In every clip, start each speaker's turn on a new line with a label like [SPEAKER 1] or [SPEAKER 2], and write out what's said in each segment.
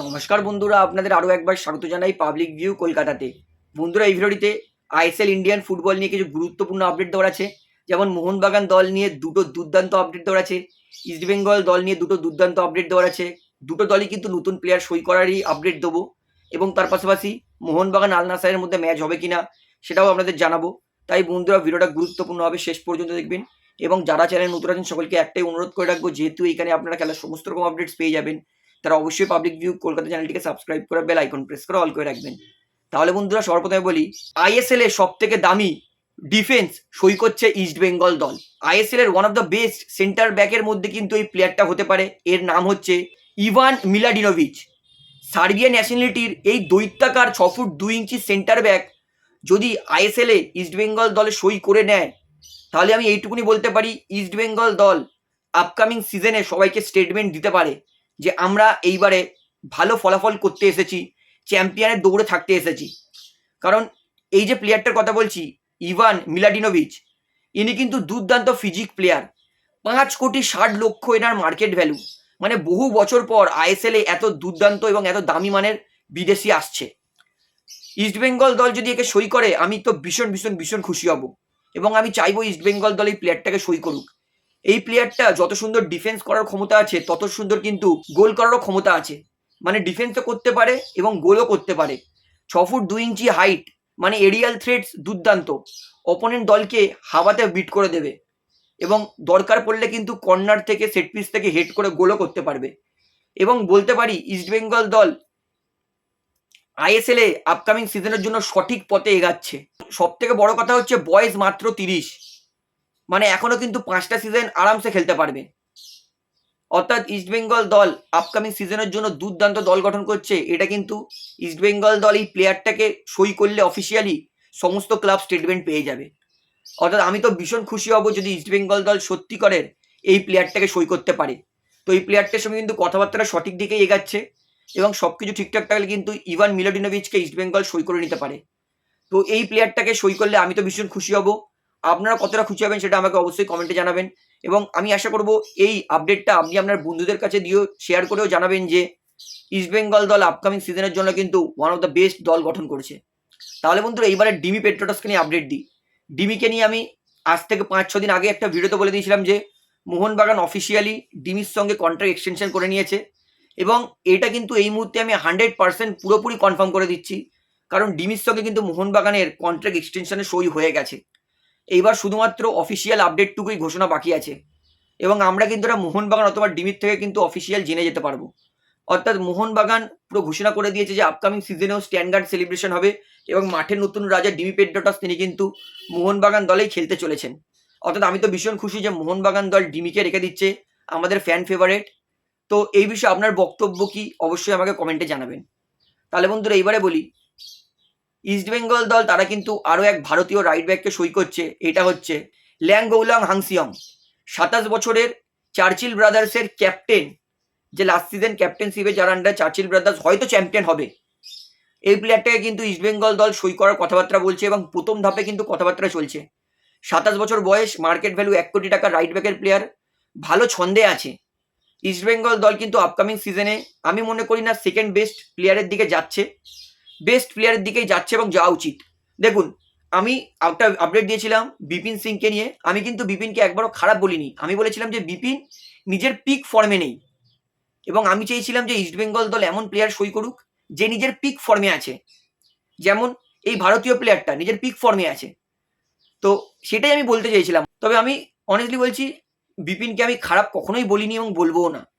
[SPEAKER 1] নমস্কার বন্ধুরা, আপনাদের আরও একবার স্বাগত জানাই পাবলিক ভিউ কলকাতাতে। বন্ধুরা, এই ভিডিওটিতে আইএসএল ইন্ডিয়ান ফুটবল নিয়ে কিছু গুরুত্বপূর্ণ আপডেট দেওয়ার আছে। যেমন মোহনবাগান দল নিয়ে দুটো দুর্দান্ত আপডেট দেওয়ার আছে। ইস্টবেঙ্গল দল নিয়ে দুটো দুর্দান্ত আপডেট দেওয়ার আছে। দুটো দলই কিন্তু নতুন প্লেয়ার সই করারই আপডেট দেবো। এবং তার পাশাপাশি মোহনবাগান আল নাসারের মধ্যে ম্যাচ হবে কিনা, সেটাও আপনাদের জানাব। তাই বন্ধুরা, ভিডিওটা গুরুত্বপূর্ণ হবে, শেষ পর্যন্ত দেখবেন। এবং যারা চ্যানেল নতুন আছেন, সকলকে একটাই অনুরোধ করে রাখব, যেহেতু এখানে আপনারা খেলার সমস্ত রকম আপডেটস পেয়ে যাবেন। তারা অবশ্যই পাবলিক ভিউ কলকাতা চ্যানেলটিকে সাবস্ক্রাইব করে বেল আইকন প্রেস করে অল করে রাখবেন। তাহলে বন্ধুরা সর্বপ্রথমে বলি আইএসএল এর সব থেকে দামি ডিফেন্স সই করছে ইস্ট বেঙ্গল দল। আইএসএল এর one of the best centre ব্যাকের মধ্যে কিন্তু এই প্লেয়ারটা হতে পারে। এর নাম হচ্ছে ইভান মিলাডিনোভিচ সার্বিয়া ন্যাশনালিটির এই দৈত্যাকার ছ ফুট দুই ইঞ্চি সেন্টার ব্যাক যদি আইএসএল এ ইস্ট বেঙ্গল দলে সই করে নেয়, তাহলে আমি এইটুকুনি বলতে পারি ইস্ট বেঙ্গল দল আপকামিং সিজনে সবাইকে স্টেটমেন্ট দিতে পারে। যে আমরা এইবারে ভালো ফলাফল করতে এসেছি, চ্যাম্পিয়নের দৌড়ে থাকতে এসেছি। কারণ এই যে প্লেয়ারটার কথা বলছি, ইভান মিলাডিনোভিচ ইনি কিন্তু দুর্দান্ত ফিজিক প্লেয়ার পাঁচ কোটি ষাট লক্ষ এনার মার্কেট ভ্যালু মানে বহু বছর পর আইএসএল এ এত দুর্দান্ত এবং এত দামি মানের বিদেশি আসছে। ইস্টবেঙ্গল দল যদি একে সই করে, আমি তো ভীষণ ভীষণ ভীষণ খুশি হব। এবং আমি চাইব ইস্টবেঙ্গল দল এই প্লেয়ারটাকে সই করুক। এই প্লেয়ারটা যত সুন্দর ডিফেন্স করার ক্ষমতা আছে, তত সুন্দর কিন্তু গোল করারও ক্ষমতা আছে। মানে ডিফেন্সও করতে পারে এবং গোলও করতে পারে। ছ ফুট দুই ইঞ্চি হাইট মানে এরিয়াল থ্রেডস দুর্দান্ত। অপোনেন্ট দলকে হাওয়াতে বিট করে দেবে। এবং দরকার পড়লে কিন্তু কর্নার থেকে সেট পিস থেকে হেড করে গোলও করতে পারবে। এবং বলতে পারি ইস্টবেঙ্গল দল আইএসএল এ আপকামিং সিজনের জন্য সঠিক পথে এগাচ্ছে। সব থেকে বড় কথা হচ্ছে বয়স মাত্র তিরিশ। মানে এখনও কিন্তু পাঁচটা সিজন আরামসে খেলতে পারবে। অর্থাৎ ইস্টবেঙ্গল দল আপকামিং সিজনের জন্য দুর্দান্ত দল গঠন করছে। এটা কিন্তু ইস্টবেঙ্গল দল এই প্লেয়ারটাকে সই করলে অফিসিয়ালি সমস্ত ক্লাব স্টেটমেন্ট পেয়ে যাবে। অর্থাৎ আমি তো ভীষণ খুশি হব যদি ইস্টবেঙ্গল দল সত্যি করে এই প্লেয়ারটাকে সই করতে পারে। তো এই প্লেয়ারটার সঙ্গে কিন্তু কথাবার্তাটা সঠিক দিকেই এগাচ্ছে এবং সব কিছু ঠিকঠাক থাকলে কিন্তু ইভান মিলোডিনোভিচকে ইস্টবেঙ্গল সই করে নিতে পারে। তো এই প্লেয়ারটাকে সই করলে আমি তো ভীষণ খুশি হব। আপনারা কতটা খুশি হবেন সেটা আমাকে অবশ্যই কমেন্টে জানাবেন। এবং আমি আশা করব এই আপডেটটা আপনি আপনার বন্ধুদের কাছে দিয়েও শেয়ার করেও জানাবেন যে ইস্টবেঙ্গল দল আপকামিং সিজনের জন্য কিন্তু ওয়ান অফ দ্য বেস্ট দল গঠন করেছে। তাহলে বন্ধুরা, এইবারে ডিমি পেট্রোটাসকে নিয়ে আপডেট দিই। ডিমিকে নিয়ে আমি আজ থেকে পাঁচ, ছ দিন আগে একটা ভিডিওতে বলে দিয়েছিলাম যে মোহনবাগান অফিসিয়ালি ডিমির সঙ্গে কন্ট্রাক্ট এক্সটেনশন করে নিয়েছে। এবং এটা কিন্তু এই মুহূর্তে আমি হান্ড্রেড পার্সেন্ট পুরোপুরি কনফার্ম করে দিচ্ছি। কারণ ডিমির সঙ্গে কিন্তু মোহনবাগানের কন্ট্রাক্ট এক্সটেনশনে সই হয়ে গেছে। এইবার শুধুমাত্র অফিসিয়াল আপডেটটুকুই ঘোষণা বাকি আছে। এবং আমরা কিন্তু এটা মোহনবাগান অথবা ডিমির থেকে কিন্তু অফিসিয়াল জেনে যেতে পারব। অর্থাৎ মোহনবাগান পুরো ঘোষণা করে দিয়েছে যে আপকামিং সিজনেও স্ট্যান্ডার্ড সেলিব্রেশন হবে এবং মাঠের নতুন রাজা ডিমি পেড্রোটাস তিনি কিন্তু মোহনবাগান দলেই খেলতে চলেছেন। অর্থাৎ আমি তো ভীষণ খুশি যে মোহনবাগান দল ডিমিকে রেখে দিচ্ছে আমাদের ফ্যান ফেভারেট তো এই বিষয়ে আপনার বক্তব্য কি? অবশ্যই আমাকে কমেন্টে জানাবেন। তাহলে বন্ধুরা, এইবারে বলি ইস্টবেঙ্গল দল, তারা কিন্তু আরও এক ভারতীয় রাইট ব্যাককে সই করছে, এটা হচ্ছে ল্যাং গৌলাং হাংসিয়ং সাতাশ বছরের চার্চিল ব্রাদার্সের ক্যাপ্টেন যে লাস্ট সিজন ক্যাপ্টেনশিপে যারা আন্ডার চার্চিল ব্রাদার্স হয়তো চ্যাম্পিয়ন হবে। এই প্লেয়ারটাকে কিন্তু ইস্টবেঙ্গল দল সই করার কথাবার্তা বলছে এবং প্রথম ধাপে কিন্তু কথাবার্তা চলছে। সাতাশ বছর বয়স মার্কেট ভ্যালু এক কোটি টাকা রাইট ব্যাকের প্লেয়ার ভালো ছন্দে আছে। ইস্টবেঙ্গল দল কিন্তু আপকামিং সিজনে আমি মনে করি না সেকেন্ড বেস্ট প্লেয়ারের দিকে যাচ্ছে। বেস্ট প্লেয়ারের দিকেই যাচ্ছে এবং যাওয়া উচিত। দেখুন, আমি একটা আপডেট দিয়েছিলাম বিপিন সিংকে নিয়ে। আমি কিন্তু বিপিনকে একবারও খারাপ বলিনি। আমি বলেছিলাম যে, বিপিন নিজের পিক ফর্মে নেই। এবং আমি চেয়েছিলাম যে ইস্টবেঙ্গল দল এমন প্লেয়ার সই করুক যে, নিজের পিক ফর্মে আছে। যেমন এই ভারতীয় প্লেয়ারটা নিজের পিক ফর্মে আছে। তো সেটাই আমি বলতে চেয়েছিলাম। তবে আমি অনেস্টলি বলছি, বিপিনকে আমি খারাপ কখনোই বলিনি এবং বলবোও না।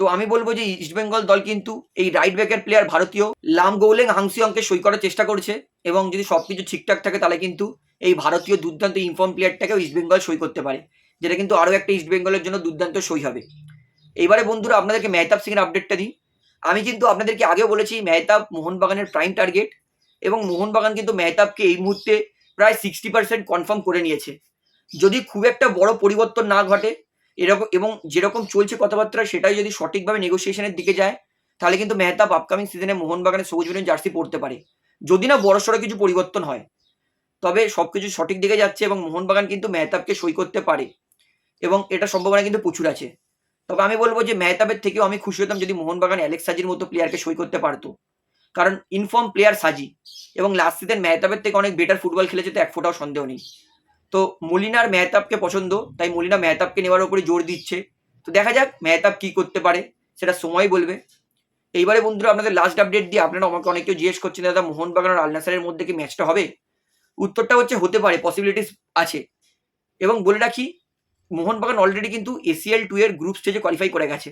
[SPEAKER 1] তো আমি বলব যে ইস্টবেঙ্গল দল কিন্তু এই রাইট ব্যাকের প্লেয়ার ভারতীয় লাম গৌলেং হাংসিয়ংকে সই করার চেষ্টা করছে এবং যদি সব কিছু ঠিকঠাক থাকে তাহলে কিন্তু এই ভারতীয় দুর্দান্ত ইনফর্ম প্লেয়ারটাকেও ইস্টবেঙ্গল সই করতে পারে, যেটা কিন্তু আরও একটা ইস্টবেঙ্গলের জন্য দুর্দান্ত সই হবে। এইবারে বন্ধুরা আপনাদেরকে মেহতাব সিংয়ের আপডেটটা দিই। আমি কিন্তু আপনাদেরকে আগেও বলেছি মেহতাব মোহনবাগানের প্রাইম টার্গেট এবং মোহনবাগান কিন্তু মেহতাবকে এই মুহূর্তে প্রায় সিক্সটি পার্সেন্ট কনফার্ম করে নিয়েছে। যদি খুব একটা বড় পরিবর্তন না ঘটে এরকম, এবং যেরকম চলছে কথাবার্তা সেটাই যদি সঠিকভাবে নেগোসিয়েশনের দিকে যায়, তাহলে কিন্তু মেহতাব আপকামিং সিজনে মোহনবাগানের সবুজ বেরুন জার্সি পড়তে পারে। যদি না বড়সড় কিছু পরিবর্তন হয়, তবে সব কিছু সঠিক দিকে যাচ্ছে এবং মোহনবাগান কিন্তু মেহতাবকে সই করতে পারে, এবং এটা সম্ভাবনা কিন্তু প্রচুর আছে। তবে আমি বলব যে মেহতাবের থেকেও আমি খুশি হতাম যদি মোহনবাগান অ্যালেক্স সাজির মতো প্লেয়ারকে সই করতে পারতো। কারণ ইনফর্ম প্লেয়ার সাজি এবং লাস্ট সিজন মেহতাবের থেকে অনেক বেটার ফুটবল খেলেছে তো এক ফোটাও সন্দেহ নেই। তো মলিনার মেহতাবকে পছন্দ, তাই মলিনা মেহতাবকে নেওয়ার উপরে জোর দিচ্ছে। তো দেখা যাক মেহতাব কি করতে পারে, সেটা সময় বলবে। এইবারে বন্ধুরা, আপনাদের লাস্ট আপডেট দিয়ে আপনারা আমাকে অনেক কেউ জিজ্ঞেস করছেন, দাদা, মোহনবাগান আর আলনাসারের মধ্যে কি ম্যাচটা হবে? উত্তরটা হচ্ছে, হতে পারে পসিবিলিটিস আছে। এবং বলে রাখি, মোহনবাগান অলরেডি কিন্তু এসিএল টু এর গ্রুপ স্টেজে কোয়ালিফাই করে গেছে।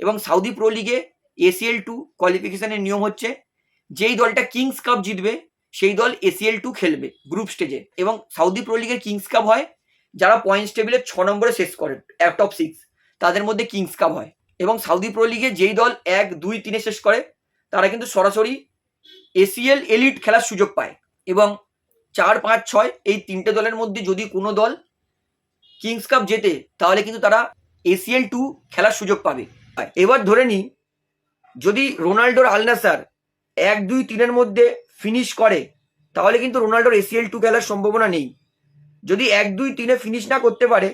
[SPEAKER 1] এবং সাউদি প্রো লিগে এসিএল টু কোয়ালিফিকেশনের নিয়ম হচ্ছে, যেই দলটা কিংস কাপ জিতবে সেই দল এসিএল টু খেলবে গ্রুপ স্টেজে এবং সাউদি প্রো লিগের কিংস কাপ হয়, যারা পয়েন্টস টেবিলে ছ নম্বরে শেষ করে টপ সিক্স তাদের মধ্যে কিংস কাপ হয়। এবং সাউদি প্রো লিগে যেই দল এক, দুই, তিনে শেষ করে, তারা কিন্তু সরাসরি এসিএল এলিট খেলার সুযোগ পায়। এবং চার, পাঁচ, ছয়, এই তিনটে দলের মধ্যে যদি কোনো দল কিংস কাপ জেতে, তাহলে কিন্তু তারা এসিএল টু খেলার সুযোগ পাবে। এবার ধরে নিই, যদি রোনাল্ডোর আলনাসার এক, দুই, তিনের মধ্যে ফিনিশ করে, তাহলে কিন্তু রোনাল্ডোর এসিএল টু খেলার সম্ভাবনা নেই। যদি এক, দুই, তিনে ফিনিশ না করতে পারে,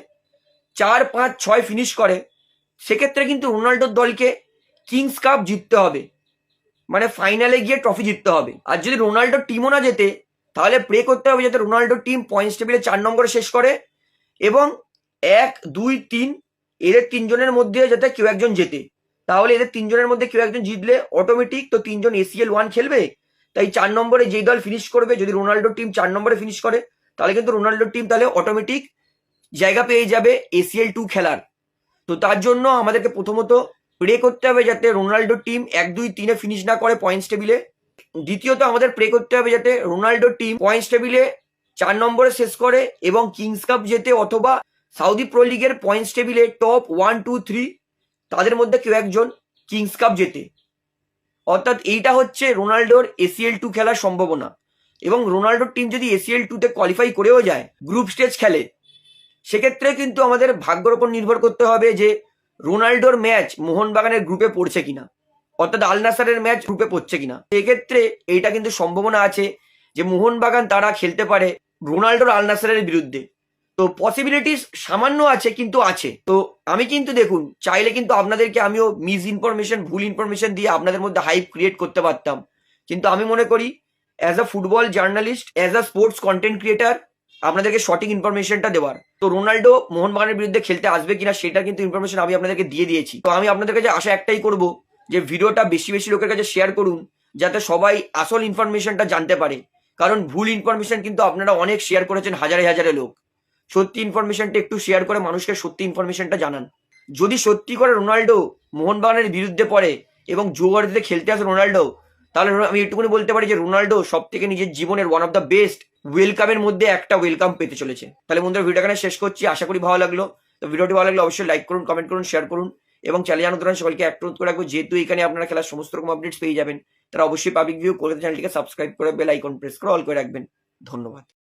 [SPEAKER 1] চার, পাঁচ, ছয় ফিনিশ করে, সেক্ষেত্রে কিন্তু রোনাল্ডোর দলকে কিংস কাপ জিততে হবে। মানে ফাইনালে গিয়ে ট্রফি জিততে হবে। আর যদি রোনাল্ডোর টিমও না যেতে তাহলে প্রে করতে হবে যাতে রোনাল্ডোর টিম পয়েন্টস টেবিলে চার নম্বরে শেষ করে এবং এক, দুই, তিন, এদের তিনজনের মধ্যে যাতে কেউ একজন জেতে। তাহলে এদের তিনজনের মধ্যে কেউ একজন জিতলে অটোমেটিক তো তিনজন এসিএল ওয়ান খেলবে তাই চার নম্বরে যেই দল ফিনিশ করবে, যদি রোনাল্ডোর টিম চার নম্বরে ফিনিশ করে, তাহলে কিন্তু রোনাল্ডোর টিম তাহলে অটোমেটিক জায়গা পেয়ে যাবে এসিএল টু খেলার। তো তার জন্য আমাদেরকে প্রথমত প্রে করতে হবে যাতে রোনাল্ডোর টিম এক, দুই, তিনে ফিনিশ না করে পয়েন্টস টেবিলে দ্বিতীয়ত আমাদের প্রে করতে হবে যাতে রোনাল্ডোর টিম পয়েন্টস টেবিলে চার নম্বরে শেষ করে এবং কিংস কাপ জেতে অথবা সাউদি প্রো লিগের পয়েন্টস টেবিলে টপ ওয়ান টু থ্রি তাদের মধ্যে কেউ একজন কিংস কাপ জেতে। অর্থাৎ এইটা হচ্ছে রোনাল্ডোর এসিএল টু খেলার সম্ভাবনা। এবং রোনাল্ডোর টিম যদি এসিএল টুতে কোয়ালিফাই করেও যায় গ্রুপ স্টেজ খেলে, সেক্ষেত্রে কিন্তু আমাদের ভাগ্যর ওপর নির্ভর করতে হবে যে রোনাল্ডোর ম্যাচ মোহনবাগানের গ্রুপে পড়ছে কিনা। অর্থাৎ আল নাসারের ম্যাচ গ্রুপে পড়ছে কিনা। সেক্ষেত্রে এইটা কিন্তু সম্ভাবনা আছে যে মোহনবাগান তারা খেলতে পারে রোনাল্ডোর আল নাসারের বিরুদ্ধে। তো পসিবিলিটিস সামান্য আছে, কিন্তু আছে। তো আমি কিন্তু দেখুন, চাইলে কিন্তু আপনাদেরকে আমিও মিস ইনফরমেশন ভুল ইনফরমেশন দিয়ে আপনাদের মধ্যে হাইপ ক্রিয়েট করতে পারতাম। কিন্তু আমি মনে করি as a football journalist as a sports content creator আপনাদেরকে সঠিক ইনফরমেশনটা দেওয়ার। তো রোনাল্ডো মোহনবাগানের বিরুদ্ধে খেলতে আসবে কিনা সেটা কিন্তু ইনফরমেশন আমি আপনাদেরকে দিয়ে দিয়েছি। তো আমি আপনাদের কাছে আশা একটাই করব, যে ভিডিওটা বেশি বেশি লোকের কাছে শেয়ার করুন, যাতে সবাই আসল ইনফরমেশনটা জানতে পারে। কারণ ভুল ইনফরমেশন কিন্তু আপনারা অনেক শেয়ার করেছেন হাজারে হাজারে লোক। সত্যি ইনফরমেশনটা একটু শেয়ার করে মানুষকে সত্যি ইনফরমেশনটা জানান। যদি সত্যি করে রোনাল্ডো মোহনবাগানের বিরুদ্ধে পড়ে এবং জুয়ারিতে খেলতে আসে রোনাল্ডো, তাহলে আমি এটুকুনি বলতে পারি যে রোনাল্ডো সব থেকে নিজের জীবনের ওয়ান অফ দ্য বেস্ট ওয়েলকামের মধ্যে একটা ওয়েলকাম পেতে চলেছে। তাহলে বন্ধুরা ভিডিও এখানে শেষ করছি, আশা করি ভালো লাগল। তো ভিডিওটি ভালো লাগলে অবশ্যই লাইক করুন কমেন্ট করুন শেয়ার করুন। এবং চ্যানেল জানাতে সকলকে এক অনুরোধ করে রাখব, যেহেতু এখানে আপনারা খেলার সমস্ত রকম আপডেটস পেয়ে যাবেন, তারা অবশ্যই পাবলিক ভিউ কলকাতা চ্যানেলটিকে সাবস্ক্রাইব করে বেল আইকন প্রেস করে অল করে রাখবেন। ধন্যবাদ।